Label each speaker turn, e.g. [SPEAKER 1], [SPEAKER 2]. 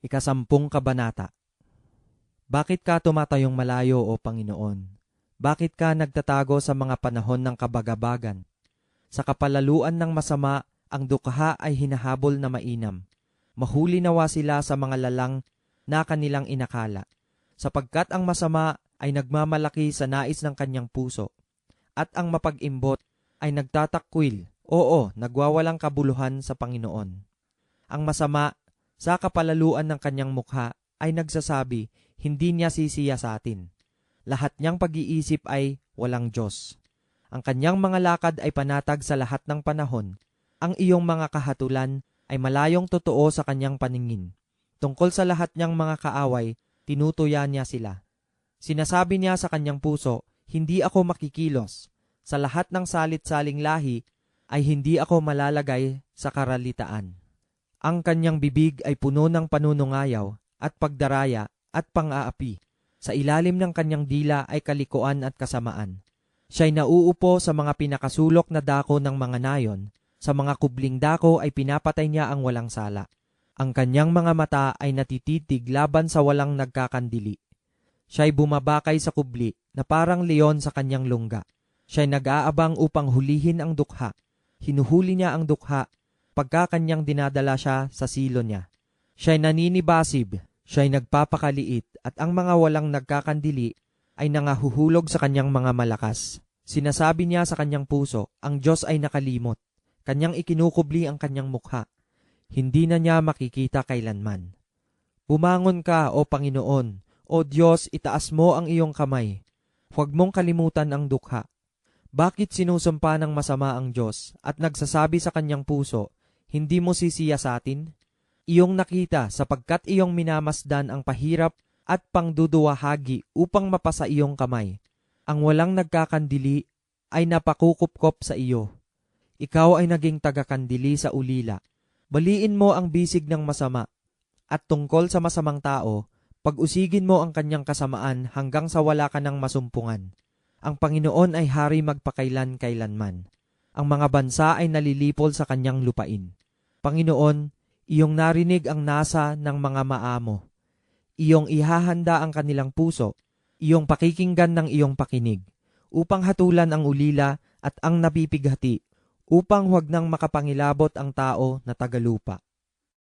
[SPEAKER 1] Ikasampung Kabanata Bakit ka tumatayong malayo, O Panginoon? Bakit ka nagtatago sa mga panahon ng kabagabagan? Sa kapalaluan ng masama, ang dukha ay hinahabol na mainam. Mahuli nawa sila sa mga lalang na kanilang inakala, sapagkat ang masama ay nagmamalaki sa nais ng kanyang puso, at ang mapag-imbot ay nagtatakwil, oo, nagwawalang kabuluhan sa Panginoon. Ang masama sa kapalaluan ng kanyang mukha ay nagsasabi, hindi niya sisiya sa atin. Lahat niyang pag-iisip ay walang Diyos. Ang kanyang mga lakad ay panatag sa lahat ng panahon. Ang iyong mga kahatulan ay malayong totoo sa kanyang paningin. Tungkol sa lahat niyang mga kaaway, tinutuya niya sila. Sinasabi niya sa kanyang puso, hindi ako makikilos. Sa lahat ng salit-saling lahi ay hindi ako malalagay sa karalitaan. Ang kanyang bibig ay puno ng panunungayaw at pagdaraya at pang-aapi. Sa ilalim ng kanyang dila ay kalikuan at kasamaan. Siya'y nauupo sa mga pinakasulok na dako ng mga nayon. Sa mga kubling dako ay pinapatay niya ang walang sala. Ang kanyang mga mata ay natititig laban sa walang nagkakandili. Siya'y bumabakay sa kubli na parang leon sa kanyang lungga. Siya'y nag-aabang upang hulihin ang dukha. Hinuhuli niya ang dukha pagka kanyang dinadala siya sa silo niya. Siya'y naninibasib, siya'y nagpapakaliit, at ang mga walang nagkakandili ay nangahuhulog sa kanyang mga malakas. Sinasabi niya sa kanyang puso, ang Diyos ay nakalimot. Kanyang ikinukubli ang kanyang mukha. Hindi na niya makikita kailanman. Bumangon ka, O Panginoon, O Diyos, itaas mo ang iyong kamay. Huwag mong kalimutan ang dukha. Bakit sinusumpa ng masama ang Diyos at nagsasabi sa kanyang puso, hindi mo sisiya sa atin? Iyong nakita sapagkat iyong minamasdan ang pahirap at pangduduwahagi upang mapasa iyong kamay. Ang walang nagkakandili ay napakukupkop sa iyo. Ikaw ay naging tagakandili sa ulila. Baliin mo ang bisig ng masama. At tungkol sa masamang tao, pag-usigin mo ang kanyang kasamaan hanggang sa wala ka ng masumpungan. Ang Panginoon ay hari magpakailan kailanman. Ang mga bansa ay nalilipol sa kanyang lupain. Panginoon, iyong narinig ang nasa ng mga maamo. Iyong ihahanda ang kanilang puso, iyong pakikinggan ng iyong pakinig, upang hatulan ang ulila at ang napipighati, upang huwag nang makapangilabot ang tao na tagalupa.